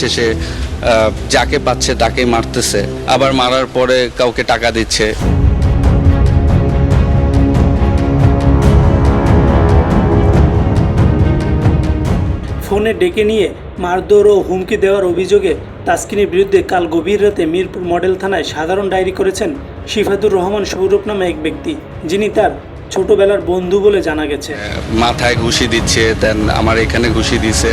শেষে যাকে পাচ্ছে তাকে মারতেছে। আবার মারার পরে কাউকে টাকা দিচ্ছে। ফোনে ডেকে নিয়ে মারধর ও হুমকি দেওয়ার অভিযোগে তাসকিনের বিরুদ্ধে কাল গভীর রাতে মিরপুর মডেল থানায় সাধারণ ডায়েরি করেছেন শিফাতুর রহমান সৌরভ নামে এক ব্যক্তি, যিনি তার ছোটবেলার বন্ধু বলে জানা গেছে। মাথায় ঘুষি দিচ্ছে দেন আমার এখানে ঘুষি দিছে।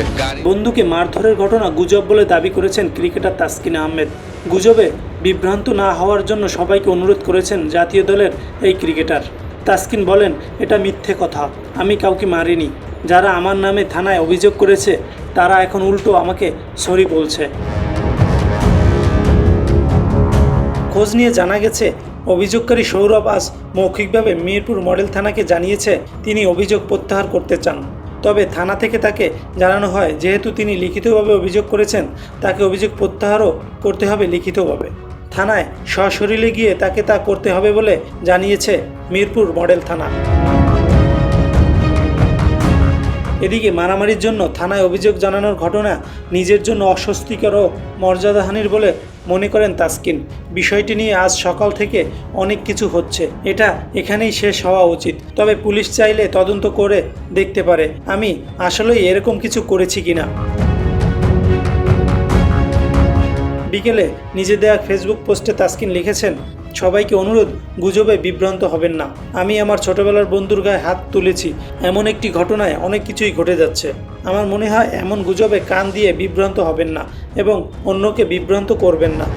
বন্ধুকে মারধরের ঘটনা গুজব বলে দাবি করেছেন ক্রিকেটার তাসকিন আহমেদ। গুজবে বিভ্রান্ত না হওয়ার জন্য সবাইকে অনুরোধ করেছেন জাতীয় দলের এই ক্রিকেটার। তাসকিন বলেন এটা মিথ্যে কথা আমি কাউকে মারিনি। যারা আমার নামে থানায় অভিযোগ করেছে তারা এখন উল্টো আমাকে সরি বলছে। খোঁজ নিয়ে জানা গেছে, অভিযোগকারী সৌরভ আজ মৌখিকভাবে মিরপুর মডেল থানাকে জানিয়েছে, তিনি অভিযোগ প্রত্যাহার করতে চান। তবে থানা থেকে তাকে জানানো হয়, যেহেতু তিনি লিখিতভাবে অভিযোগ করেছেন, তাকে অভিযোগ প্রত্যাহারও করতে হবে লিখিতভাবে। থানায় সশরীরে গিয়ে তাকে তা করতে হবে বলে জানিয়েছে মিরপুর মডেল থানা। এদিকে মারামারির জন্য থানায় অভিযোগ জানানোর ঘটনা নিজের জন্য অস্বস্তিকর ও মর্যাদাহানির বলে মনে করেন তাসকিন, বিষয়টি নিয়ে আজ সকাল থেকে অনেক কিছু হচ্ছে। এটা এখানেই শেষ হওয়া উচিত। তবে পুলিশ চাইলে তদন্ত করে দেখতে পারে, আমি আসলেই এরকম কিছু করেছি কিনা। বিকেলে নিজে দেয়া ফেসবুক পোস্টে তাসকিন লিখেছেন সবাইকে অনুরোধ, গুজবে বিভ্রান্ত হবেন না। আমি আমার ছোটবেলার বন্ধুর গায়ে হাত তুলেছি। এমন একটি ঘটনায় অনেক কিছুই ঘটে যাচ্ছে। আমার মনে হয় এমন গুজবে কান দিয়ে বিভ্রান্ত হবেন না এবং অন্যকে বিভ্রান্ত করবেন না।